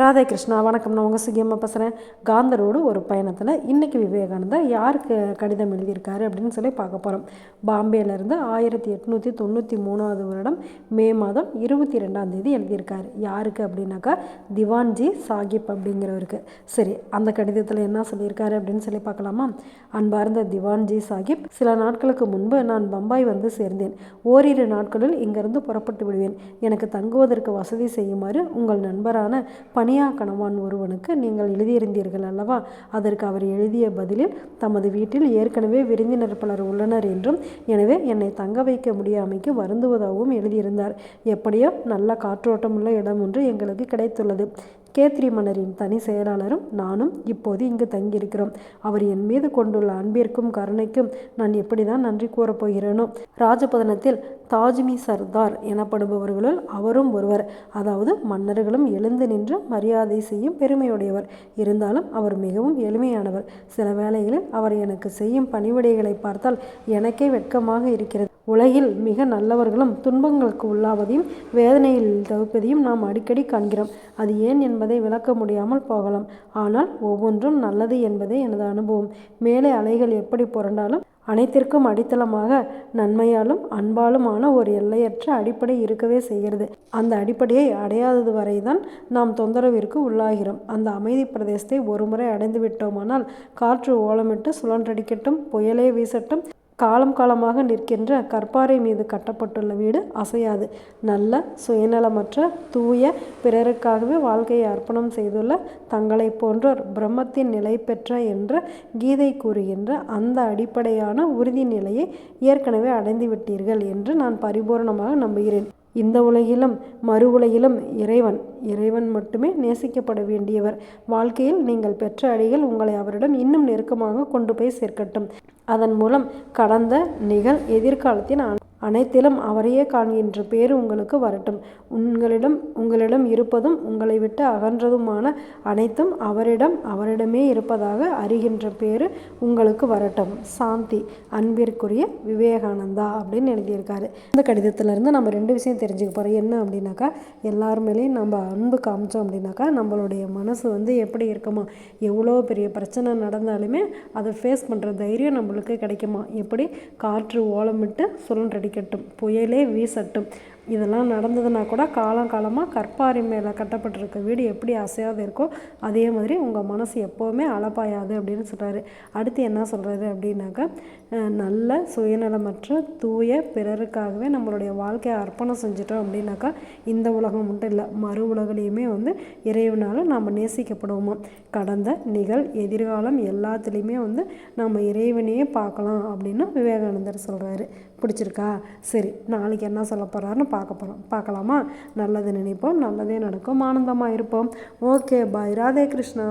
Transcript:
ராதே கிருஷ்ணா வணக்கம். நான் உங்கள் சுகியம்மா பேசுகிறேன் காந்தரோடு ஒரு பயணத்தில் இன்றைக்கி விவேகானந்தா யாருக்கு கடிதம் எழுதியிருக்காரு அப்படின்னு சொல்லி பார்க்க போகிறோம் பாம்பேலேருந்து ஆயிரத்தி எட்நூற்றி தொண்ணூற்றி மூணாவது வருடம் மே மாதம் இருபத்தி ரெண்டாம் தேதி எழுதியிருக்காரு. யாருக்கு அப்படின்னாக்கா திவான்ஜி சாகிப் அப்படிங்கிறவருக்கு. சரி அந்த கடிதத்தில் என்ன சொல்லியிருக்காரு அப்படின்னு சொல்லி பார்க்கலாமா? அன்பார்ந்த திவான்ஜி சாகிப் சில நாட்களுக்கு முன்பு நான் பம்பாய் வந்து சேர்ந்தேன். ஓரிரு நாட்களில் இங்கிருந்து புறப்பட்டு விடுவேன். எனக்கு தங்குவதற்கு வசதி செய்யுமாறு உங்கள் நண்பரான கணவான் ஒருவனுக்கு நீங்கள் எழுதியிருந்தீர்கள் அல்லவா? அதற்கு அவர் எழுதிய பதிலில் தமது வீட்டில் ஏற்கனவே விருந்தினர் பலர் உள்ளனர் என்றும் எனவே என்னை தங்க வைக்க முடியாமைக்கு வருந்துவதாகவும் எழுதியிருந்தார். எப்படியோ நல்ல காற்றோட்டமுள்ள இடம் ஒன்று எங்களுக்கு கிடைத்துள்ளது. கேத்ரி மன்னரின் தனி செயலாளரும் நானும் இப்போது இங்கு தங்கியிருக்கிறோம். அவர் என் மீது கொண்டுள்ள அன்பிற்கும் கருணைக்கும் நான் எப்படி தான் நன்றி கூறப் போகிறேனோ? ராஜபதனத்தில் தாஜ்மி சர்தார் எனப்படுபவர்களுள் அவரும் ஒருவர். அதாவது மன்னர்களும் எழுந்து நின்று மரியாதை செய்யும் பெருமையுடையவர். இருந்தாலும் அவர் மிகவும் எளிமையானவர். சில வேளைகளில் அவர் எனக்கு செய்யும் பணிவிடைகளை பார்த்தால் எனக்கே வெட்கமாக இருக்கிறது. உலகில் மிக நல்லவர்களும் துன்பங்களுக்கு உள்ளாவதையும் வேதனையில் தவிப்பதையும் நாம் அடிக்கடி காண்கிறோம். அது ஏன் என்பதை விளக்க முடியாமல் போகலாம். ஆனால் ஒவ்வொன்றும் நல்லது என்பதே எனது அனுபவம். மேலே அலைகள் எப்படி புரண்டாலும் அனைத்திற்கும் அடித்தளமாக நன்மையாலும் அன்பாலுமான ஒரு எல்லையற்ற அடிப்படை இருக்கவே செய்கிறது. அந்த அடிப்படையை அடையாதது வரைதான் நாம் தொந்தரவிற்கு உள்ளாகிறோம். அந்த அமைதி பிரதேசத்தை ஒருமுறை அடைந்து விட்டோமானால் காற்று ஓலமிட்டு சுழன்றடிக்கட்டும் புயலே வீசட்டும் காலம் காலமாக நிற்கின்ற கற்பாறை மீது கட்டப்பட்டுள்ள வீடு அசையாது. நல்ல சுயநலமற்ற தூய பிறருக்காகவே வாழ்க்கையை அர்ப்பணம் செய்துள்ள தங்களை போன்றோர் பிரம்மத்தின் நிலை பெற்ற என்ற கீதை கூறுகின்ற அந்த அடிப்படையான உறுதி நிலையை ஏற்கனவே அடைந்து விட்டீர்கள் என்று நான் பரிபூர்ணமாக நம்புகிறேன். இந்த உலகிலும் மறு உலகிலும் இறைவன் இறைவன் மட்டுமே நேசிக்கப்பட வேண்டியவர். வாழ்க்கையில் நீங்கள் பெற்ற அடிகள் உங்களை அவரிடம் இன்னும் நெருக்கமாக கொண்டு போய் சேர்க்கட்டும். அதன் மூலம் கடந்த நிகழ் எதிர்காலத்தின் அனைத்திலும் அவரையே காண்கின்ற பேர் உங்களுக்கு வரட்டும். உங்களிடம் உங்களிடம் இருப்பதும் உங்களை விட்டு அகன்றதுமான அனைத்தும் அவரிடம் அவரிடமே இருப்பதாக அறிகின்ற பேர் உங்களுக்கு வரட்டும். சாந்தி அன்பிற்குரிய விவேகானந்தா அப்படின்னு எழுதியிருக்காரு. இந்த கடிதத்திலேருந்து நம்ம ரெண்டு விஷயம் தெரிஞ்சுக்க போகிறோம் என்ன அப்படின்னாக்கா எல்லார் மேலேயும் நம்ம அன்பு காமிச்சோம் அப்படின்னாக்கா நம்மளுடைய மனசு வந்து எப்படி இருக்குமா? எவ்வளோ பெரிய பிரச்சனை நடந்தாலுமே அதை ஃபேஸ் பண்ணுற தைரியம் நம்மளுக்கு கிடைக்குமா? எப்படி காற்று ஓலமிட்டு சுழன்றடிக்க அடிக்கட்டும் புயலே வீசட்டும். இதெல்லாம் நடந்ததுன்னா கூட காலம் காலமாக கற்பாரி மேலே கட்டப்பட்டிருக்க வீடு எப்படி அசையாது இருக்கோ அதே மாதிரி உங்கள் மனசு எப்போவுமே அலப்பாயாது அப்படின்னு சொல்கிறாரு அடுத்து என்ன சொல்கிறது அப்படின்னாக்கா நல்ல சுயநலமற்ற தூய பிறருக்காகவே நம்மளுடைய வாழ்க்கையை அர்ப்பணம் செஞ்சிட்டோம் அப்படின்னாக்கா இந்த உலகம் மட்டும் இல்லை மறு உலகிலையுமே வந்து இறைவனால் நாம் நேசிக்கப்படுவோமா? கடந்த நிகழ் எதிர்காலம் எல்லாத்துலேயுமே வந்து நம்ம இறைவனையே பார்க்கலாம் அப்படின்னு விவேகானந்தர் சொல்கிறாரு பிடிச்சிருக்கா? சரி நாளைக்கு என்ன சொல்ல போகிறாருன்னு பார்க்க போகிறோம் பார்க்கலாமா? நல்லது நினைப்போம். நல்லதே நடக்கும். ஆனந்தமாக இருப்போம். Okay bye Radhe Krishna.